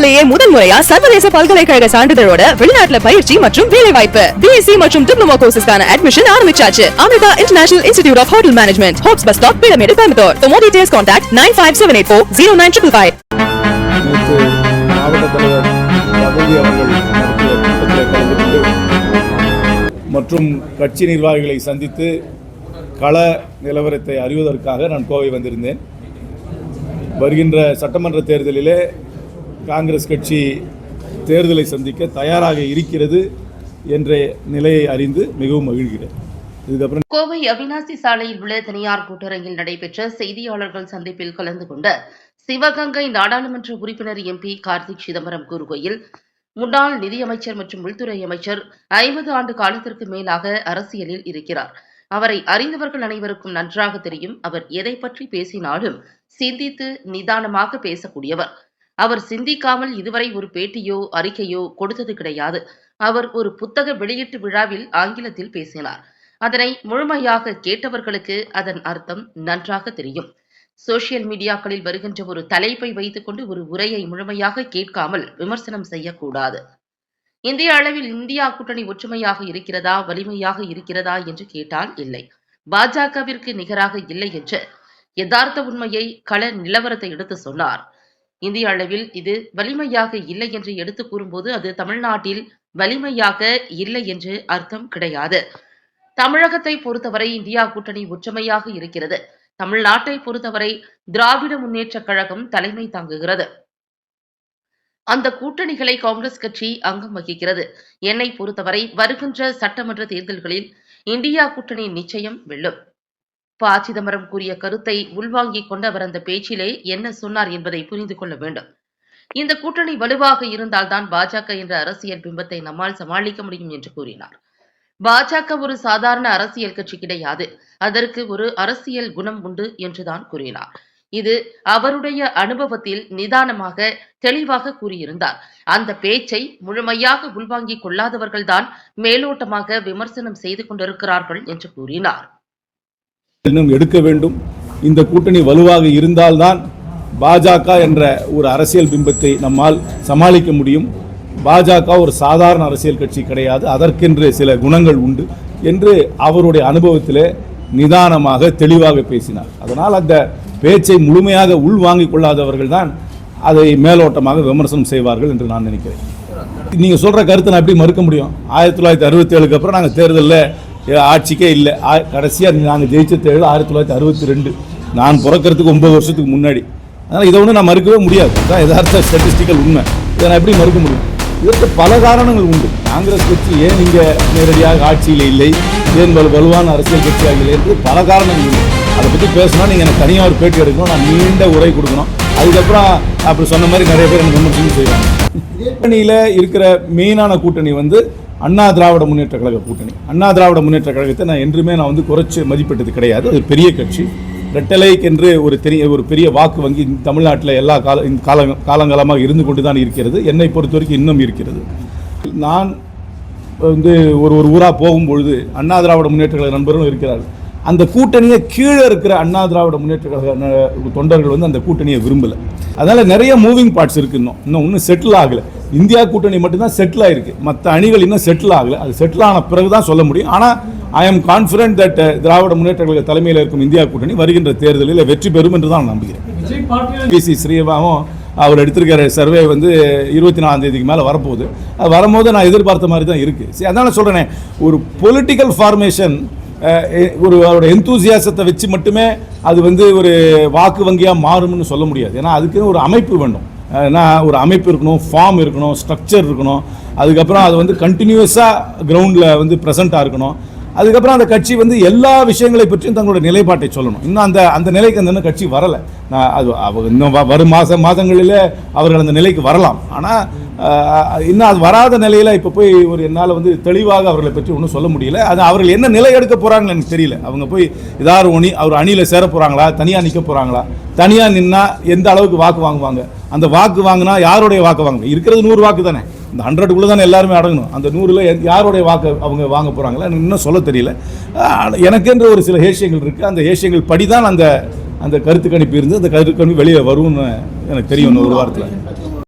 இந்தியாவிலேயே முதல் முறையா சர்வதேச பல்கலைக்கழக சான்றிதழோட வெளிநாட்டுல பயிற்சி மற்றும் வேலை வாய்ப்பு பிஎஸ்சி மற்றும் டிப்ளமோ கோர்சஸ்க்கான அட்மிஷன் ஆரம்பிச்சாச்சு. Amrita international institute of hotel management Hopes bus stop pyramid Coimbatore For more details contact nine five seven eight four zero nine triple five. நேற்று மாவட்ட தலைவர் ரகுதி அவர்கள் நடத்திய கூட்டத்தில் கலந்து கொண்டு மற்றும் கட்சி நிர்வாகிகளை சந்தித்து கள நிலவரத்தை அறிவதற்காக நான் கோவை வந்திருந்தேன். வருகின்ற சட்டமன்ற தேர்தலிலே காங்கிரஸ் கட்சி தேர்தலை சந்திக்க தயாராக இருக்கிறது என்ற நிலையை அறிந்து மிகவும் மகிழ்கிறேன். கோவை அவினாசி சாலையில் உள்ள தனியார் கூட்டரங்கில் நடைபெற்ற செய்தியாளர்கள் சந்திப்பில் கலந்து கொண்ட சிவகங்கை நாடாளுமன்ற உறுப்பினர் எம்பி கார்த்திக் சிதம்பரம் கூறுகையில் முன்னாள் நிதியமைச்சர் மற்றும் உள்துறை அமைச்சர் ஐம்பது ஆண்டு காலத்திற்கு மேலாக அரசியலில் இருக்கிறார். அவரை அறிந்தவர்கள் அனைவருக்கும் நன்றாக தெரியும். அவர் எதை பற்றி பேசினாலும் சிந்தித்து நிதானமாக பேசக்கூடியவர். அவர் சிந்திக்காமல் இதுவரை ஒரு பேட்டியோ அறிக்கையோ கொடுத்தது கிடையாது. அவர் ஒரு புத்தக வெளியீட்டு விழாவில் ஆங்கிலத்தில் பேசினார். அதனை முழுமையாக கேட்டவர்களுக்கு அதன் அர்த்தம் நன்றாக தெரியும். சோசியல் மீடியாக்களில் வருகின்ற ஒரு தலைப்பை வைத்துக்கொண்டு ஒரு உரையை முழுமையாக கேட்காமல் விமர்சனம் செய்யக்கூடாது. இந்திய அளவில் இந்தியா கூட்டணி ஒற்றுமையாக இருக்கிறதா வலிமையாக இருக்கிறதா என்று கேட்டால் இல்லை. பாஜகவிற்கு நிகராக இல்லை என்று யதார்த்த உண்மையை கள நிலவரத்தை எடுத்து சொன்னார். இந்திய அளவில் இது வலிமையாக இல்லை என்று எடுத்து கூறும்போது அது தமிழ்நாட்டில் வலிமையாக இல்லை என்று அர்த்தம் கிடையாது. தமிழகத்தை பொறுத்தவரை இந்தியா கூட்டணி ஒற்றுமையாக இருக்கிறது. தமிழ்நாட்டை பொறுத்தவரை திராவிட முன்னேற்றக் கழகம் தலைமை தாங்குகிறது. அந்த கூட்டணிகளை காங்கிரஸ் கட்சி அங்கம் வகிக்கிறது. என்னை பொறுத்தவரை வருகின்ற சட்டமன்ற தேர்தல்களில் இந்தியா கூட்டணி நிச்சயம் வெல்லும். ப சிதம்பரம் கூறிய கருத்தை உள்வாங்கிக் கொண்டு அவர் அந்த பேச்சிலே என்ன சொன்னார் என்பதை புரிந்து கொள்ள வேண்டும். இந்த கூட்டணி வலுவாக இருந்தால்தான் பாஜக என்ற அரசியல் பிம்பத்தை நம்மால் சமாளிக்க முடியும் என்று கூறினார். பாஜக ஒரு சாதாரண அரசியல் கட்சி கிடையாது. அதற்கு ஒரு அரசியல் குணம் உண்டு என்றுதான் கூறினார். இது அவருடைய அனுபவத்தில் நிதானமாக தெளிவாக கூறியிருந்தார். அந்த பேச்சை முழுமையாக உள்வாங்கிக் கொள்ளாதவர்கள்தான் மேலோட்டமாக விமர்சனம் செய்து கொண்டிருக்கிறார்கள் என்று கூறினார். இன்னும் எடுக்க வேண்டும். இந்த கூட்டணி வலுவாக இருந்தால்தான் பாஜக என்ற ஒரு அரசியல் பிம்பத்தை நம்மால் சமாளிக்க முடியும். பாஜக ஒரு சாதாரண அரசியல் கட்சி கிடையாது. அதற்கென்று சில குணங்கள் உண்டு என்று அவருடைய அனுபவத்திலே நிதானமாக தெளிவாக பேசினார். அதனால் அந்த பேச்சை முழுமையாக உள்வாங்கிக் கொள்ளாதவர்கள் தான் அதை மேலோட்டமாக விமர்சனம் செய்வார்கள் என்று நான் நினைக்கிறேன். நீங்கள் சொல்கிற கருத்தை நான் எப்படி மறுக்க முடியும்? ஆயிரத்தி தொள்ளாயிரத்தி அறுபத்தி ஏழுக்கு அப்புறம் நாங்கள் தேர்தலில் ஆட்சிக்கே இல்லை. கடைசியாக நாங்கள் ஜெயிச்ச தேர்தல் ஆயிரத்தி தொள்ளாயிரத்தி அறுபத்தி ரெண்டு. நான் பிறக்கிறதுக்கு ஒன்பது வருஷத்துக்கு முன்னாடி. அதனால் இதை ஒன்று நான் மறுக்கவே முடியாது. அதான் யதார்த்த ஸ்டாட்டிஸ்டிக்கல் உண்மை. இதை நான் எப்படி மறுக்க முடியும்? இதற்கு பல காரணங்கள் உண்டு. காங்கிரஸ் கட்சி ஏன் இங்கே நேரடியாக ஆட்சியில் இல்லை? ஏன் வலு வலுவான அரசியல் கட்சியாக இல்லை என்று பல காரணங்கள் உண்டு. அதை பற்றி பேசினா நீங்கள் எனக்கு தனியாக ஒரு பேட்டி எடுக்கணும். நான் நீண்ட உரை கொடுக்கணும். அதுக்கப்புறம் அப்படி சொன்ன மாதிரி நிறைய பேர் எனக்கு விமர்சனம் செய்வாங்க. கூட்டணியில் இருக்கிற மெயினான கூட்டணி வந்து அண்ணா திராவிட முன்னேற்ற கழக கூட்டணி. அண்ணா திராவிட முன்னேற்ற கழகத்தை நான் என்றுமே நான் வந்து குறைச்சி மதிப்பிட்டது கிடையாது. அது பெரிய கட்சி. ரெட்டலைக்கு என்று ஒரு தெரிய ஒரு பெரிய வாக்கு வங்கி தமிழ்நாட்டில் எல்லா கால கால காலங்காலமாக இருந்து கொண்டு தான் இருக்கிறது. என்னை பொறுத்த வரைக்கும் இன்னும் இருக்கிறது. நான் வந்து ஒரு ஒரு ஊராக போகும்பொழுது அண்ணா திராவிட முன்னேற்ற கழக நண்பரும் இருக்கிறார்கள். அந்த கூட்டணியை கீழே இருக்கிற அண்ணா திராவிட முன்னேற்ற கழக தொண்டர்கள் வந்து அந்த கூட்டணியை விரும்பலை. அதனால நிறைய மூவிங் பார்ட்ஸ் இருக்கு இன்னும். இன்னும் இன்னும் செட்டில் ஆகலை. இந்தியா கூட்டணி மட்டும்தான் செட்டில் ஆயிருக்கு. மற்ற அணிகள் இன்னும் செட்டில் ஆகலை. அது செட்டில் ஆன பிறகு தான் சொல்ல முடியும். ஆனால் I am confident that Dravida Munnetra Kazhaga தலைமையில் இருக்கும் இந்தியா கூட்டணி வருகின்ற தேர்தலில் வெற்றி பெறும் என்று தான் நான் நம்புகிறேன். பிசி ஸ்ரீபாவும் அவர் எடுத்திருக்கிற சர்வே வந்து இருபத்தி நாலாம் தேதிக்கு மேலே வரப்போகுது. அது வரும்போது நான் எதிர்பார்த்த மாதிரி தான் இருக்குது சரி அதான் சொல்கிறேனே ஒரு பொலிட்டிக்கல் ஃபார்மேஷன் ஒரு அவரோட எந்தூசியாசத்தை வச்சு மட்டுமே அது வந்து ஒரு வாக்கு வங்கியாக மாறும்னு சொல்ல முடியாது. ஏன்னா அதுக்குன்னு ஒரு அமைப்பு வேண்டும் ஏன்னா ஒரு அமைப்பு இருக்கணும் ஃபார்ம் இருக்கணும் ஸ்ட்ரக்சர் இருக்கணும். அதுக்கப்புறம் அது வந்து கண்டினியூஸாக கிரவுண்டில் வந்து ப்ரெசண்ட்டாக இருக்கணும். அதுக்கப்புறம் அந்த கட்சி வந்து எல்லா விஷயங்களை பற்றியும் தங்களோட நிலைப்பாட்டை சொல்லணும். இன்னும் அந்த அந்த நிலைக்கு அந்த கட்சி வரலை. நான் அது அவ இன்னும் வ- வரும் மாத மாதங்களிலே அவர்கள் அந்த நிலைக்கு வரலாம். ஆனால் இன்னும் அது வராத நிலையில் இப்போ போய் ஒரு என்னால் வந்து தெளிவாக அவர்களை பற்றி ஒன்றும் சொல்ல முடியல. அது அவர்கள் என்ன நிலை எடுக்க போகிறாங்கன்னு எனக்கு தெரியல. அவங்க போய் ஏதாவது ஒணி அவர் அணியில் சேர போகிறாங்களா தனியாக நிற்க போகிறாங்களா தனியாக நின்னா எந்த அளவுக்கு வாக்கு வாங்குவாங்க? அந்த வாக்கு வாங்கினா யாருடைய வாக்கு வாங்க இருக்கிறது நூறு வாக்கு தானே. இந்த ஹண்ட்ரடுக்குள்ளே தானே எல்லாருமே அடங்கணும். அந்த நூறில் யாருடைய வாக்கு அவங்க வாங்க போகிறாங்களா எனக்கு இன்னும் சொல்ல தெரியல. ஆஹ் எனக்கென்று ஒரு சில ஏசியங்கள் இருக்குது அந்த ஏசியங்கள் படி தான் அந்த அந்த கருத்து கணிப்பு இருந்து அந்த கருத்து கணிப்பு வெளியே வரும்னு எனக்கு தெரியும் ஒரு வாரத்தில்.